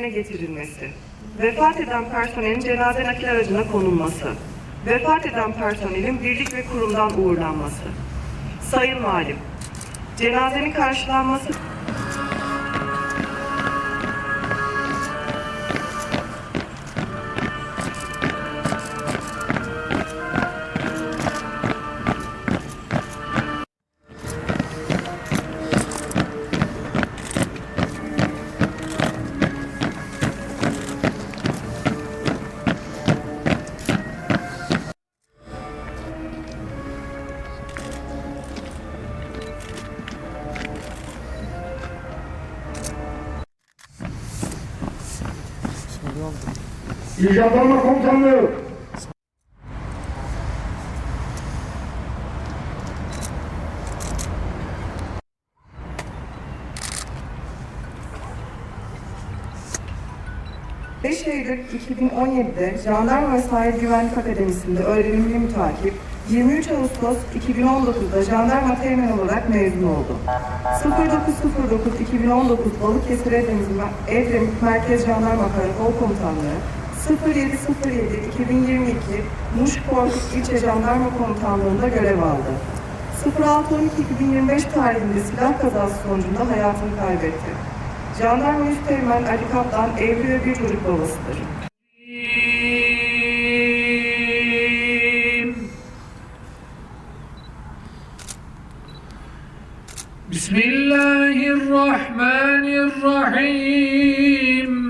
yerine getirilmesi, vefat eden personelin cenaze nakil aracına konulması, vefat eden personelin birlik ve kurumdan uğurlanması. Sayın Valim, cenazenin karşılanması Jandarma Komutanlığı. Beş Eylül 2017'de Jandarma ve Sahil Güvenlik Akademisi'nde öğrenimli mütakip, 23 Ağustos 2019'da jandarma teğmen olarak mezun oldu. 0909-2019 Balıkesir Edremit Merkez Jandarma Karakol Komutanlığı, 07.07.2022 Muş Korkut İlçe Jandarma Komutanlığı'nda görev aldı. 06.12.2025 tarihinde silah kazası sonucunda hayatını kaybetti. Jandarma Üsteğmen Ali Kaptan evli ve bir çocuk babasıdır. Bismillahirrahmanirrahim.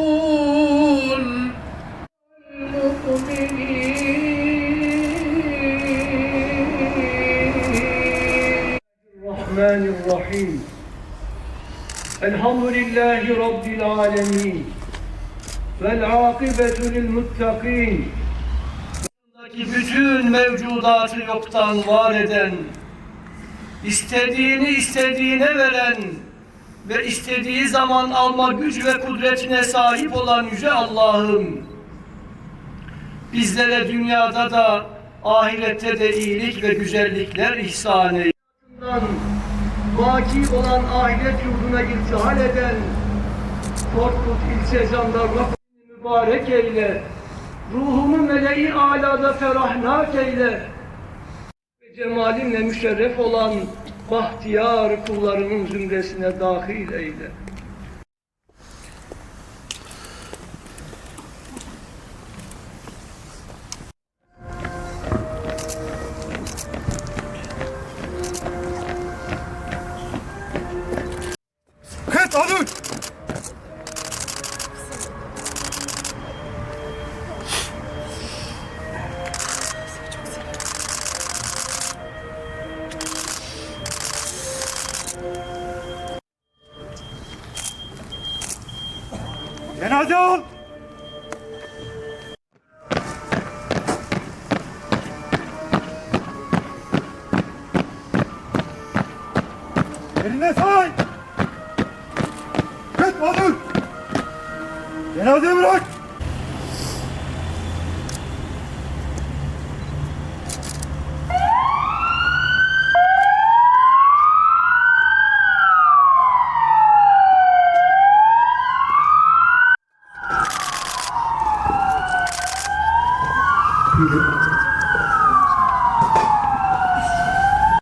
الرحمن الرحيم الحمد لله رب العالمين والعاقبة للمتقين bütün mevcudatı yoktan var eden, istediğini istediğine veren ve istediği zaman alma güç ve kudretine sahip olan Yüce Allah'ım, bizlere dünyada da ahirette de iyilik ve güzellikler ihsan eyle. Vaki olan ahiret yurduna irtihal eden Korkut ilçe jandarma mübarek eyle. Ruhumu meleği alada ferahnak eyle. Ve cemalinle müşerref olan bahtiyar kullarının zümresine dahil eyle. Cenaze al! Yerine say! Kıt alın! Cenaze bırak!